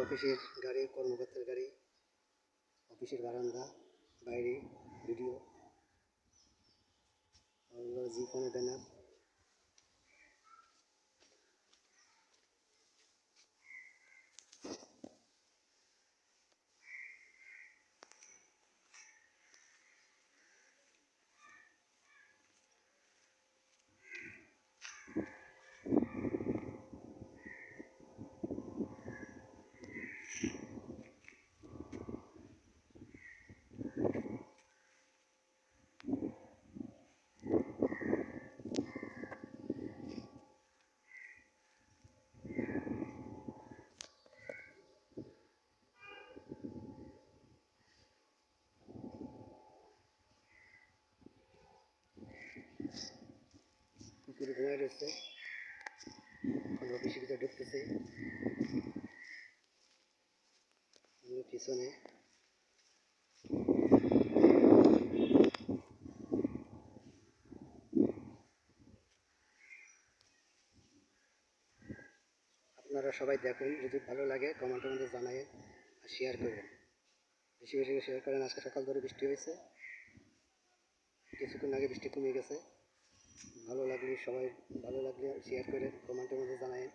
অফিসের গাড়ি কর্মকর্তার গাড়ি অফিসের বারান্দা বাইরে ভিডিও জি কোনো ব্যানার। রয়েছে। অফিসের ভিতরে ঢুকতেছে পিছনে। আপনারা সবাই দেখুন, যদি ভালো লাগে কমেন্টের মধ্যে জানাবেন আর শেয়ার করবেন। বেশি বেশি শেয়ার করেন। আজকে সকাল ধরে বৃষ্টি হয়েছে। কিছুক্ষণ আগে বৃষ্টি কমে গেছে। ভালো লাগলে সবাই ভালো লাগলে শেয়ার করে কমেন্টের মধ্যে জানায়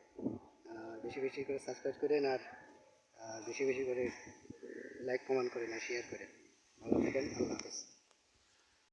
বেশি বেশি করে সাবস্ক্রাইব করেন আর বেশি বেশি করে লাইক কমেন্ট করেন আর শেয়ার করেন। ভালো থাকেন, আল্লাহ হাফেজ।